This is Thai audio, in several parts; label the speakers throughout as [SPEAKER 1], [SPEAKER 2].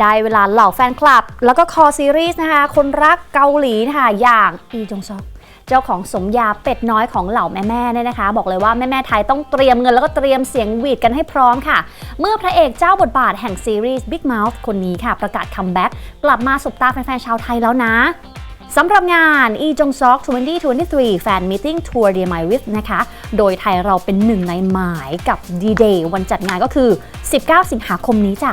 [SPEAKER 1] ได้เวลาเหล่าแฟนคลับ แล้วก็คอซีรีส์นะคะ คนรักเกาหลีนะคะอย่างอีจงซอกเจ้าของสมยาเป็ดน้อยของเหล่าแม่ๆเนี่ยนะคะ บอกเลยว่าแม่ๆไทยต้องเตรียมเงินแล้วก็เตรียมเสียงหวีดกันให้พร้อมค่ะ เมื่อพระเอกเจ้าบทบาทแห่งซีรีส์ Big Mouth คนนี้ค่ะ ประกาศคัมแบ็กกลับมาสบตาแฟนๆชาวไทยแล้วนะ สำหรับงานอีจงซอก2023 Fan Meeting Tour Dear My With นะคะ โดยไทยเราเป็นหนึ่งในหมายกับ D-Day วันจัดงานก็คือ 19 สิงหาคมนี้จ้ะ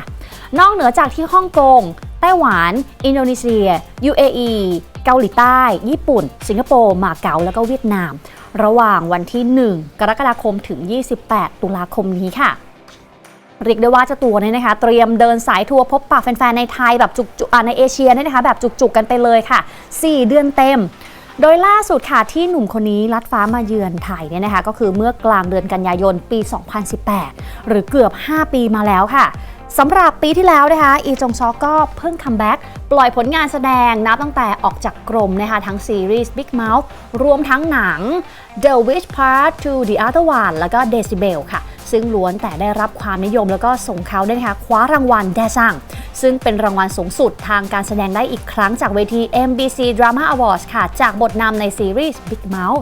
[SPEAKER 1] นอกเหนือจากที่ฮ่องกง ไต้หวัน อินโดนีเซีย UAE เกาหลีใต้ ญี่ปุ่น สิงคโปร์ มาเก๊า แล้วก็เวียดนาม ระหว่างวันที่ 1 กรกฎาคมถึง 28 ตุลาคมนี้ค่ะ เรียกได้ว่าเจ้าตัวเนี่ยนะคะ เตรียมเดินสายทัวร์พบปะแฟนๆในไทยแบบจุกๆในเอเชียเนี่ยนะคะ แบบจุกๆกันไปเลยค่ะ 4 เดือนเต็ม โดยล่าสุดค่ะที่หนุ่มคนนี้ลัดฟ้ามาเยือนไทยเนี่ยนะคะ ก็คือเมื่อกลางเดือนกันยายนปี 2018 หรือเกือบ 5 ปีมาแล้วค่ะสำหรับปีที่แล้วนะคะ อีจงซอกก็เพิ่งคัมแบ็กปล่อยผลงานแสดงนับตั้งแต่ออกจากกรมนะคะทั้งซีรีส์ Big Mouth รวมทั้งหนัง The Witch Part to the Other One แล้วก็ Decibel ค่ะ ซึ่งล้วนแต่ได้รับความนิยมแล้วก็ส่งเขาได้นะคะคว้ารางวัลแดซังซึ่งเป็นรางวัลสูงสุดทางการแสดงได้อีกครั้งจากเวที MBC Drama Awards ค่ะ จากบทนำในซีรีส์ Big Mouth